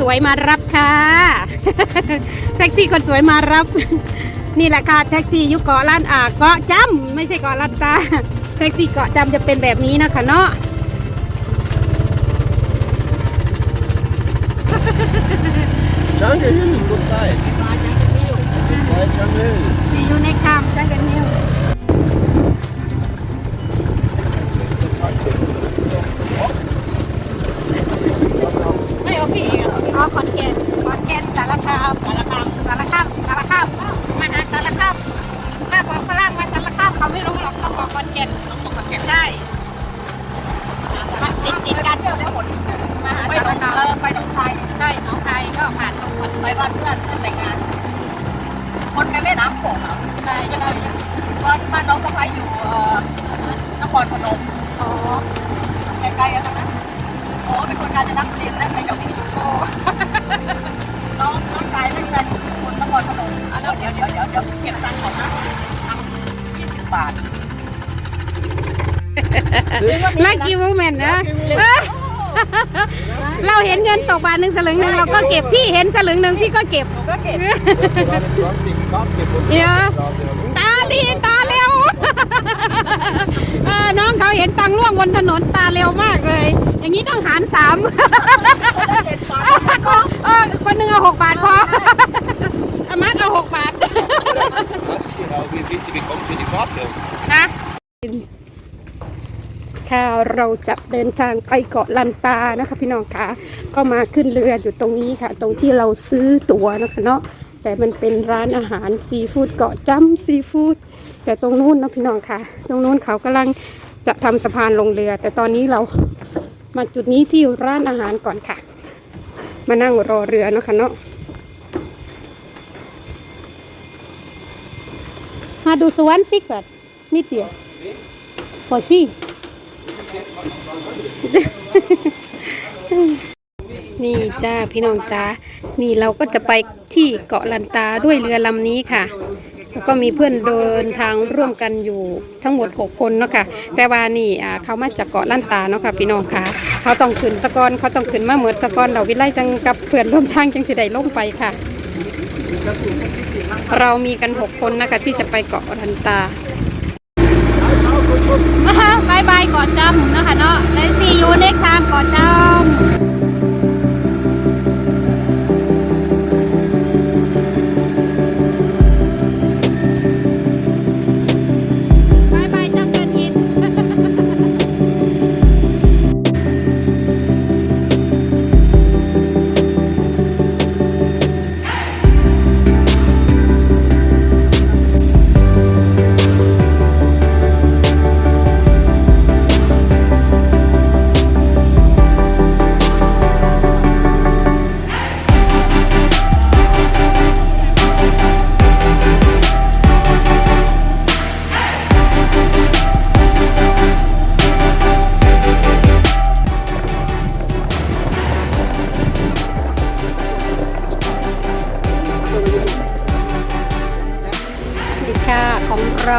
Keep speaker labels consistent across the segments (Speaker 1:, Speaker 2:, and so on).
Speaker 1: สวยมารับค่ะ แท็กซี่คนสวยมารับ นี่แหละค่ะแท็กซี่อยุเกาะล้านอ่าเกาะจำไม่ใช่เกาะลันตาแท็กซี่เกาะจำจะเป็นแบบนี้นะคะเนาะ
Speaker 2: Jungle Hill, guten Tag. Bei Jungle Hill.
Speaker 1: มีอยู่ในานน้องสะ
Speaker 3: พ้ายอยู่เอ่อนครพนม
Speaker 1: อ๋อ
Speaker 3: ใกล้ๆกันนะโอ้เป็นคนการจะนักเรียนได้ไปกับพี่โอ้น้องน้องชายได้เงินคนนครพนมเดี๋ยวเดี๋ยวเดี๋ยวเดี๋ยวเก็บตังค์ก่อนนะตังค์ยี่สิบบาท
Speaker 1: ลักกี้โมเมนต์นะเราเห็นเงินตกบาทหนึ่งสลึงหนึ่งเราก็เก็บพี่เห็นสลึงหนึ่งพี่ก็เก็บ
Speaker 3: หนูก็เก็บ
Speaker 2: 20 Grad gefunden.
Speaker 1: เดี๋ยวตาลีตาเร็ว เออน้องเขาเห็นตังค์ร่วงบนถนนตาเร็วมากเลย อย่างนี้ต้องหารสาม
Speaker 3: เจ็ดบาท
Speaker 1: เออคนหนึ่งเอาหกบาทพออามัดเอาหกบาท
Speaker 2: Was steht auch, wie viel sie bekommt für die Fahrt für uns?
Speaker 1: นะค่ะเราจะเดินทางไปเกาะลันตานะคะพี่น้องคะก็มาขึ้นเรืออยู่ตรงนี้ค่ะ ตรงที่เราซื้อตั๋วนะคะเนาะแต่มันเป็นร้านอาหารซีฟู้ดเกาะจ้ำซีฟู้ด แต่ตรงนู้นนะพี่น้องค่ะ ตรงนู้นเขากำลังจะทำสะพานลงเรือ แต่ตอนนี้เรามาจุดนี้ที่ร้านอาหารก่อนค่ะ มานั่งรอเรือเนาะคะเนาะมาดูสวรรค์สิเกิดมิเตียพอสินี่จ้าพี่น้องจ้านี่เราก็จะไปที่เกาะลันตาด้วยเรือลำนี้ค่ะ แล้วก็มีเพื่อนเดินทางร่วมกันอยู่ทั้งหมด 6 คนเนาะค่ะแต่ว่านี่อ่าเขามาจากเกาะลันตาเนาะค่ะพี่น้องค่ะ เขาต้องขึ้นสะกอนเขาต้องขึ้นมาเหมือนสะกอนเราวิไลจังกับเพื่อนร่วมทางจังสิได้ลงไปค่ะ เรามีกัน 6 คนนะคะที่จะไปเกาะลันตานะคะบายบายเก่อนจำนะคะเนาะและซียูเน็กทามก่อนจำ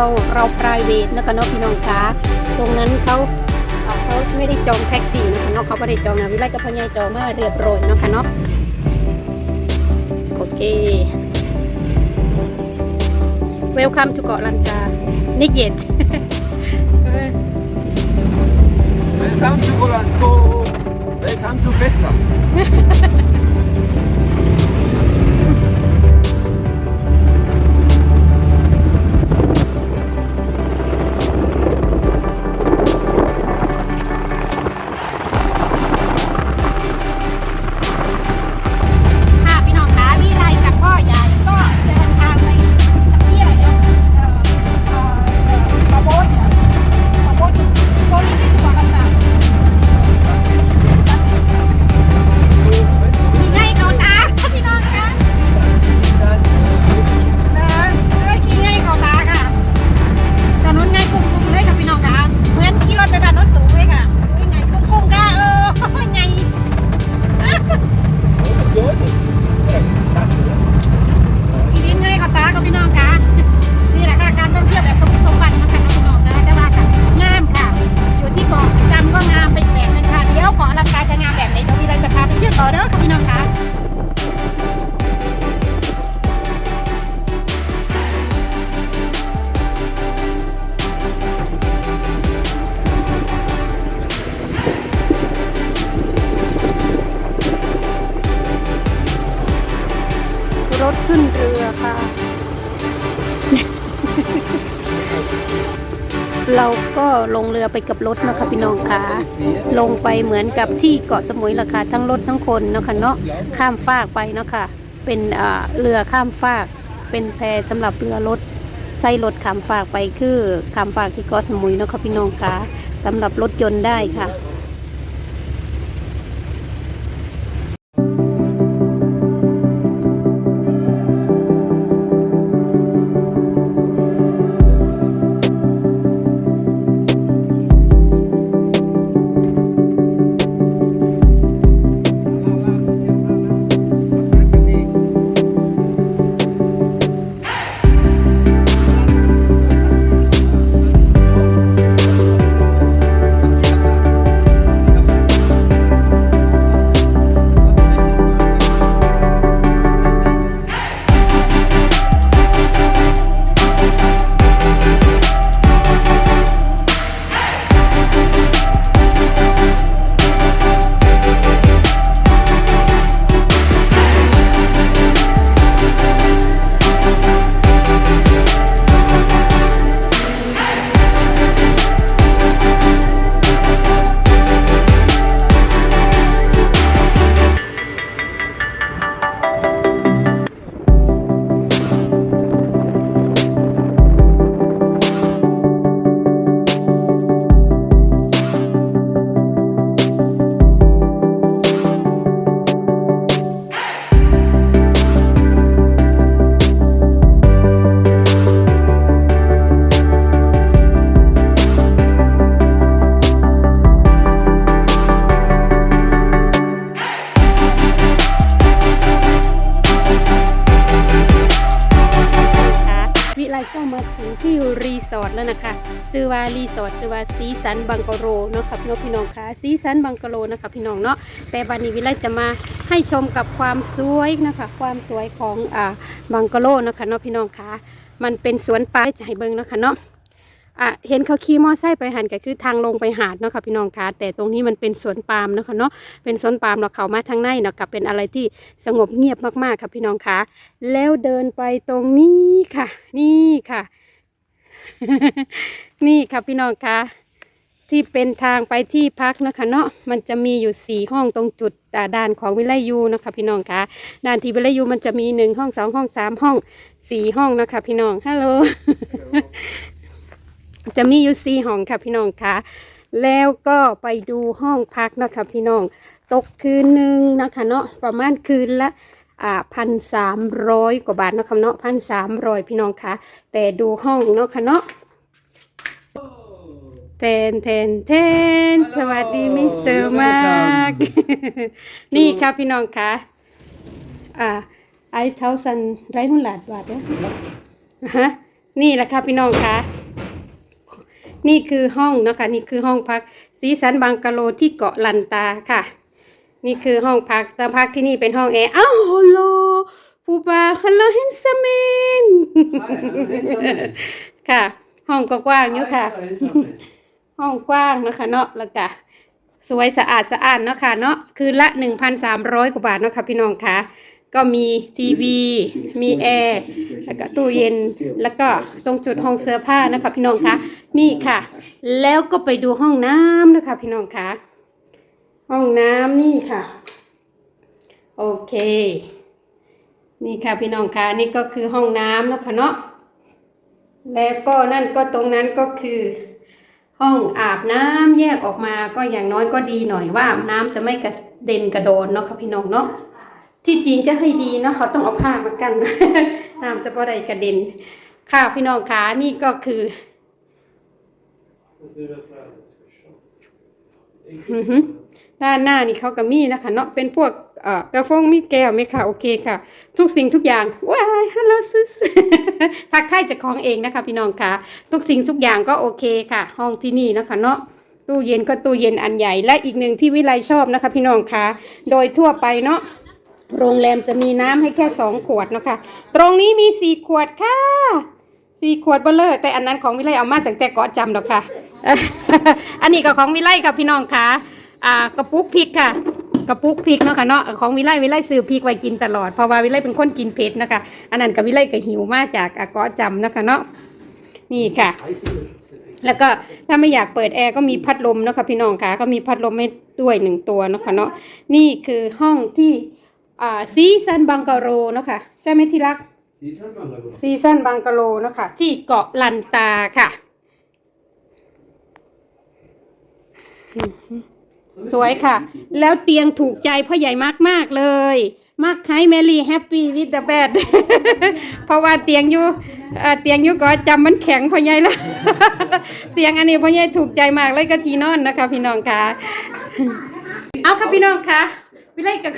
Speaker 1: เราเรา private นะคะเนาะพี่น้องคะตรงนั้นเขาอ่าเขาไม่ได้จองแท็กซี่นะคะเนาะเขาไม่ได้จองนะวิไลกับพญายจองมาเรียบร้อยเนาะค่ะเนาะโอเค Welcome to เกาะลันตานิกเยต
Speaker 2: Welcome to Golanko. Welcome to Festa.
Speaker 1: เราก็ลงเรือไปกับรถนะคะพี่น้องคะลงไปเหมือนกับที่เกาะสมุยราคาทั้งรถทั้งคนเนาะค่ะเนาะข้ามฟากไปเนาะค่ะเป็นอ่าเรือข้ามฟาก เป็นแพสำหรับเรือรถใช้รถข้ามฟากไปคือข้ามฟากที่เกาะสมุยเนาะค่ะพี่น้องคะสำหรับรถยนต์ได้คะค่ะ สอร์ทแล้วนะคะซื้อว่ารีสอร์ทซื้อว่าสีสันบังกะโรเนาะครับเนาะพี่น้องค่ะสีสันบังกะโรนะคะพี่น้องเนาะแต่วันนี้วิไลจะมาให้ชมกับความสวยนะคะ ความสวยของอ่าบังกะโรนะคะเนาะพี่น้องค่ะมันเป็นสวนป่าจะให้เบิ่งเนาะคะเนาะอะเห็นเขาขี่มอไซค์ไปหันก็คือทางลงไปหาดเนาะค่ะพี่น้องคะแต่ตรงนี้มันเป็นสวนปาล์มเนาะค่ะเนาะเป็นสวนปาล์มเราเข้ามาทางในเนาะกับเป็นอะไรที่สงบเงียบมากๆค่ะพี่น้องคะแล้วเดินไปตรงนี้ค่ะ นี่ค่ะ นี่ค่ะพี่น้องคะที่เป็นทางไปที่พักนะคะเนาะมันจะมีอยู่สี่ห้องตรงจุดอ่าด่านของวิไลยูนะคะพี่น้องคะด่านที่วิไลยูมันจะมีหนึ่งห้องสองห้องสามห้องสี่ห้องนะคะพี่น้องฮัลโหลจะมีอยู่สี่ห้องค่ะพี่น้องคะแล้วก็ไปดูห้องพักนะคะพี่น้อง ตกคืนหนึ่งนะคะเนาะประมาณคืนละ อ่าพันสามร้อยกว่าบาทเนาะคะเนาะพันสามร้อยพี่น้องคะแต่ดูห้องเนาะค่ะเนาะเทนเทนเทนสวัสดีมิสเตอร์มาร์กนี่ค่ะพี่น้องคะอ่าไอเท้าสันไรหุ่นหลาดบาทเด้อฮะนี่แหละค่ะพี่น้องคะนี่คือห้องเนาะคะนี่คือห้องพัก สีสันบังกะโลที่เกาะลันตาค่ะ นี่คือห้องพักแต่พักที่นี่เป็นห้องแอร์อ้าวฮัลโหลปูปาฮัลโหลเฮนซามินค่ะ ห้องก็กว้างอยู่ค่ะ ห้องกว้างนะคะเนาะแล้วก็สวยสะอาดสะอาดเนาะค่ะเนาะคือละ 1,300 กว่าบาทเนาะค่ะพี่น้องค่ะ ก็มีทีวี มีแอร์แล้วก็ตู้เย็นแล้วก็ตรงจุดห้องเสื้อผ้านะคะพี่น้องคะนี่ค่ะ แล้วก็ไปดูห้องน้ำนะคะพี่น้องคะ ห้องน้ำนี่ค่ะ โอเค นี่ค่ะพี่น้องคะนี่ก็คือห้องน้ำนะคะเนาะแล้วก็นั่นก็ตรงนั้นก็คือ ห้องอาบน้ำแยกออกมาก็อย่างน้อยก็ดีหน่อยว่าน้ำจะไม่กระเด็นกระโดนเนาะค่ะพี่น้องเนาะที่จริงจะให้ดีเนาะเขาต้องเอาผ้ามากันน้ำจะพอได้กระเด็น ค่ะพี่น้องคะนี่ก็คืออือฮึ ด้านหน้านี่เขาก็มีนะคะเนาะเป็นพวกเอ่อกระฟงมีแก้วไหมคะโอเคค่ะ ทุกสิ่งทุกอย่างว้ายฮัลโหลซิสทักทายจากของเองนะคะ พี่น้องค่ะ ทุกสิ่งทุกอย่างก็โอเคค่ะ ห้องที่นี่นะคะเนาะตู้เย็นก็ตู้เย็นอันใหญ่ และอีกหนึ่งที่วิไลชอบนะคะ พี่น้องค่ะ โดยทั่วไปเนาะโรงแรมจะมีน้ำให้แค่สองขวดนะคะ ตรงนี้มีสี่ขวดค่ะสี่ขวดเบลเลอร์แต่อันนั้นของวิไลเอามาตั้งแต่เกาะจำดอกค่ะ อันนี้ก็ของวิไลค่ะพี่น้องค่ะ อ่ากระปุกพริกค่ะ กระปุกพริกเนาะค่ะเนาะของวิไลวิไลซื้อพริกไว้กินตลอดเพราะว่าวิไลเป็นคนกินเผ็ดนะคะอันนั้นกับวิไลก็หิวมาจากอ่าเกาะจำเนาะคะเนาะนี่ค่ะ แล้วก็ถ้าไม่อยากเปิดแอร์ก็มีพัดลมเนาะค่ะพี่น้องค่ะก็มีพัดลมให้ด้วยหนึ่งตัวเนาะค่ะเนาะนี่คือห้องที่อ่าซีซันบังกะโรเนาะค่ะใช่ไหมที่รักซีซันบังกะโลเนาะค่ะที่เกาะลันตาค่ะอือหือ สวยค่ะ แล้วเตียงถูกใจพ่อใหญ่มากมากเลยมากไคแมรี่แฮปปี้วิดเดอะแบดเพราะว่าเตียงอยู่เตียงอยู่ก็จำมันแข็งพ่อใหญ่แล้วเตียงอันนี้พ่อใหญ่ถูกใจมากเลยก็จีนอนนะคะ พี่น้องค่ะ เอาค่ะพี่น้องค่ะวิไลกับ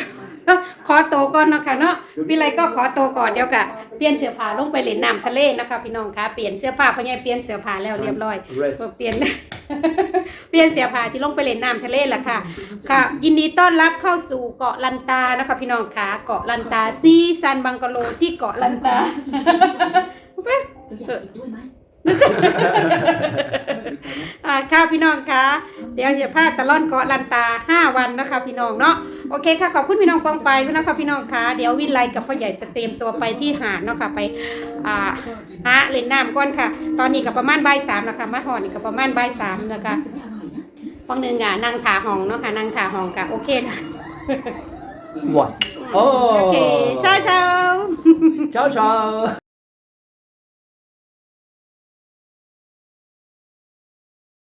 Speaker 1: ขอโตวก่อนเนาะค่ะเนาะวิไลก็ขอโตวก่อนเดี๋ยวกะเปลี่ยนเสื้อผ้าลงไปเล่นน้ำทะเลนะคะพี่น้องค่ะเปลี่ยนเสื้อผ้าพ่อใหญ่เปลี่ยนเสื้อผ้าแล้วเรียบร้อย
Speaker 2: Red.
Speaker 1: เปลี่ยน เปลี่ยนเสื้อผ้าสิลงไปเล่นน้ำทะเลละค่ะ ค่ะ ยินดีต้อนรับเข้าสู่เกาะลันตานะคะพี่น้องค่ะเกาะลันตาซีซันบังกะโลที่เกาะลันตาอ่า ค่ะพี่น้องคะเดี๋ยวจะพาตะล่อนเกาะลันตาห้าวันนะคะ พี่น้องเนาะโอเคค่ะขอบคุณพี่น้องปองไปด้วยนะคะพี่น้องคะเดี๋ยววิไลกับพ่อใหญ่จะเตรียมตัวไปที่หาดเนาะค่ะไปอ่าหาเล่นน้ำก่อนค่ะ ตอนนี้กับประมาณบ่ายสามแล้วค่ะมาหอนี่กับประมาณบ่ายสามแล้วค่ะฟังหนึ่งอะนั่งถาห้องเนาะค่ะนั่งถาห้องค่ะโอเคค่ะ
Speaker 2: What?
Speaker 1: โอเค
Speaker 2: Oh!
Speaker 1: เช้าเช้า
Speaker 2: Ciao, ciao!